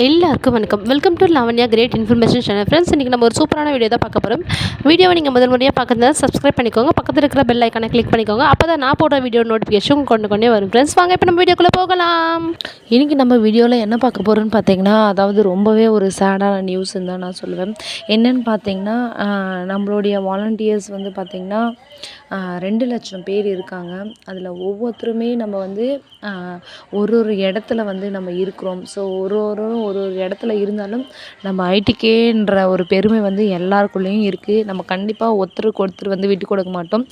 எல்லாருக்கும் வணக்கம். Welcome to Lavanya great information channel friends இன்றைக்கி நம்ம ஒரு சூப்பரான வீடியோ தான் பார்க்க போகிறோம் வீடியோவை நீங்கள் முதல் முறையாக பார்க்குறதா சப்ஸ்கிரைப் பண்ணிக்கோங்க. பக்கத்தில் இருக்கிற பெல் ஐக்கானை கிளிக் பண்ணிக்கோங்க. அப்போ தான் நான் போடுற வீடியோ நோட்டிஃபிகேஷன் கொண்டு கொண்டே வரும். ஃப்ரெண்ட்ஸ் வாங்க இப்போ நம்ம வீடியோக்குள்ளே போகலாம். இன்றைக்கி நம்ம வீடியோவில் என்ன பார்க்க போகிறோன்னு பார்த்தீங்கன்னா அதாவது ரொம்பவே ஒரு சேடான நியூஸ்ன்னு தான் நான் சொல்லுவேன். என்னன்னு பார்த்தீங்கன்னா நம்மளுடைய வாலண்டியர்ஸ் வந்து பார்த்திங்கன்னா ரெண்டு லட்சம் பேர் இருக்காங்க. அதில் ஒவ்வொருத்தருமே நம்ம வந்து ஒரு ஒரு இடத்துல வந்து நம்ம இருக்கிறோம். ஸோ ஒரு ஒரு ஒரு ஒரு இடத்துல இருந்தாலும் நம்ம ஐடிகேன்ற ஒரு பெருமை வந்து எல்லாருக்குள்ளேயும் இருக்குது நம்ம கண்டிப்பாக ஒருத்தருக்கு ஒருத்தர் வந்து விட்டு கொடுக்க மாட்டோம்.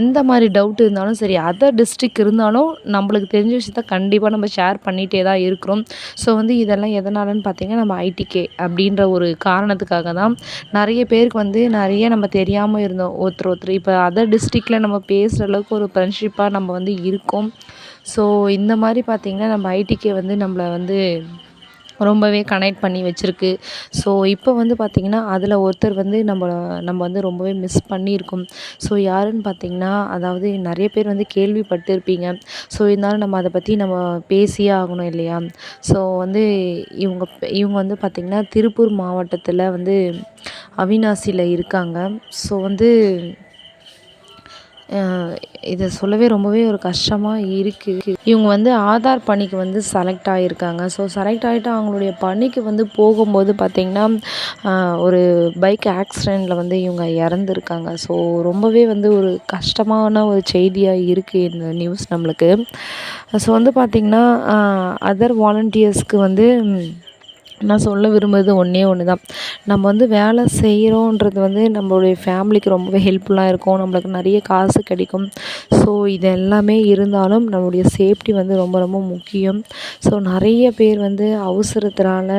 எந்த மாதிரி டவுட் இருந்தாலும் சரி அதர் டிஸ்ட்ரிக் இருந்தாலும் நம்மளுக்கு தெரிஞ்ச விஷயத்த கண்டிப்பாக நம்ம ஷேர் பண்ணிகிட்டே தான் இருக்கிறோம். ஸோ வந்து இதெல்லாம் எதனாலன்னு பார்த்தீங்கன்னா நம்ம ஐடிகே அப்படின்ற ஒரு காரணத்துக்காக தான். நிறைய பேருக்கு வந்து நிறைய நம்ம தெரியாமல் இருந்தோம். ஒருத்தர் ஒருத்தர் இப்போ அதர் டிஸ்ட்ரிக்டில் நம்ம பேசுகிற அளவுக்கு ஒரு ஃப்ரெண்ட்ஷிப்பாக நம்ம வந்து இருக்கோம். ஸோ இந்த மாதிரி பார்த்திங்கன்னா நம்ம ஐடிகே வந்து நம்மளை வந்து ரொம்பவே கனெக்ட் பண்ணி வச்சுருக்கு. ஸோ இப்போ வந்து பார்த்திங்கன்னா அதில் ஒருத்தர் வந்து நம்ம நம்ம வந்து ரொம்பவே மிஸ் பண்ணியிருக்கோம். ஸோ யாருன்னு பார்த்திங்கன்னா அதாவது நிறைய பேர் வந்து கேள்விப்பட்டிருப்பீங்க. ஸோ இருந்தாலும் நம்ம அதை பற்றி நம்ம பேசியே ஆகணும் இல்லையா? ஸோ வந்து இவங்க இவங்க வந்து பார்த்திங்கன்னா திருப்பூர் மாவட்டத்தில் வந்து அவினாசியில் இருக்காங்க. ஸோ வந்து இதை சொல்லவே ரொம்பவே ஒரு கஷ்டமாக இருக்குது இவங்க வந்து ஆதார் பணிக்கு வந்து செலக்ட் ஆகியிருக்காங்க ஸோ செலக்ட் ஆகிட்டு அவங்களுடைய பணிக்கு வந்து போகும்போது பார்த்திங்கன்னா ஒரு பைக் ஆக்சிடெண்ட்டில் வந்து இவங்க இறந்துருக்காங்க. ஸோ ரொம்பவே வந்து ஒரு கஷ்டமான ஒரு செய்தியாக இருக்குது இந்த நியூஸ் நம்மளுக்கு. ஸோ வந்து பார்த்திங்கன்னா அதர் வாலண்டியர்ஸ்க்கு வந்து நான் சொல்ல விரும்புகிறது ஒன்றே ஒன்று தான் நம்ம வந்து வேலை செய்கிறோன்றது வந்து நம்மளுடைய ஃபேமிலிக்கு ரொம்பவே ஹெல்ப்ஃபுல்லாக இருக்கும். நம்மளுக்கு நிறைய காசு கிடைக்கும். ஸோ இது எல்லாமே இருந்தாலும் நம்மளுடைய சேஃப்டி வந்து ரொம்ப ரொம்ப முக்கியம். ஸோ நிறைய பேர் வந்து அவசரத்தினால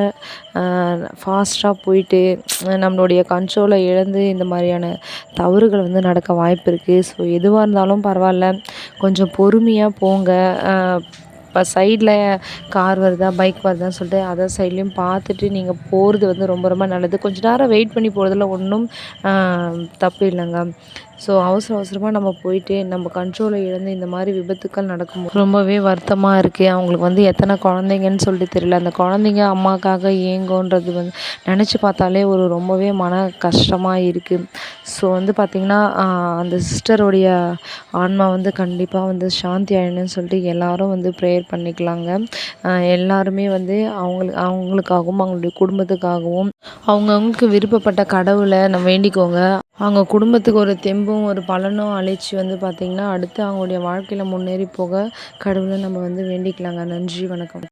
ஃபாஸ்ட்டாக போயிட்டு நம்மளுடைய கண்ட்ரோலை இழந்து இந்த மாதிரியான தவறுகள் வந்து நடக்க வாய்ப்பு இருக்குது ஸோ எதுவாக இருந்தாலும் பரவாயில்ல. கொஞ்சம் பொறுமையாக போங்க. இப்போ சைடில் கார் வருதா பைக் வருதான்னு சொல்லிட்டு அதை சைட்லேயும் பார்த்துட்டு நீங்கள் போகிறது வந்து ரொம்ப ரொம்ப நல்லது. கொஞ்ச நேரம் வெயிட் பண்ணி போகிறதுல ஒன்றும் தப்பு இல்லைங்க. ஸோ அவசர அவசரமாக நம்ம போயிட்டு நம்ம கண்ட்ரோலை இழந்து இந்த மாதிரி விபத்துக்கள் நடக்கும் ரொம்பவே வருத்தமாக இருக்குது அவங்களுக்கு வந்து எத்தனை குழந்தைங்கன்னு சொல்லிட்டு தெரியல. அந்த குழந்தைங்க அம்மாக்காக ஏங்கோன்றது வந்து நினச்சி பார்த்தாலே ஒரு ரொம்பவே மன கஷ்டமாக இருக்குது ஸோ வந்து பார்த்திங்கன்னா அந்த சிஸ்டருடைய ஆன்மா வந்து கண்டிப்பாக வந்து சாந்தி ஆயிடணும்னு சொல்லிட்டு எல்லாரும் வந்து ப்ரேயர் பண்ணிக்கலாங்க. எல்லாருமே வந்து அவங்களுக்கு அவங்களுக்காகவும் அவங்களுடைய குடும்பத்துக்காகவும் அவங்கவுங்களுக்கு விருப்பப்பட்ட கடவுளை நம்ம வேண்டிக்கோங்க. அவங்க குடும்பத்துக்கு ஒரு தெம்பும் ஒரு பலனும் அழைச்சி வந்து பார்த்திங்கன்னா அடுத்து அவங்களுடைய வாழ்க்கையில் முன்னேறி போக கடவுளை நம்ம வந்து வேண்டிக்கலாங்க. நன்றி வணக்கம்.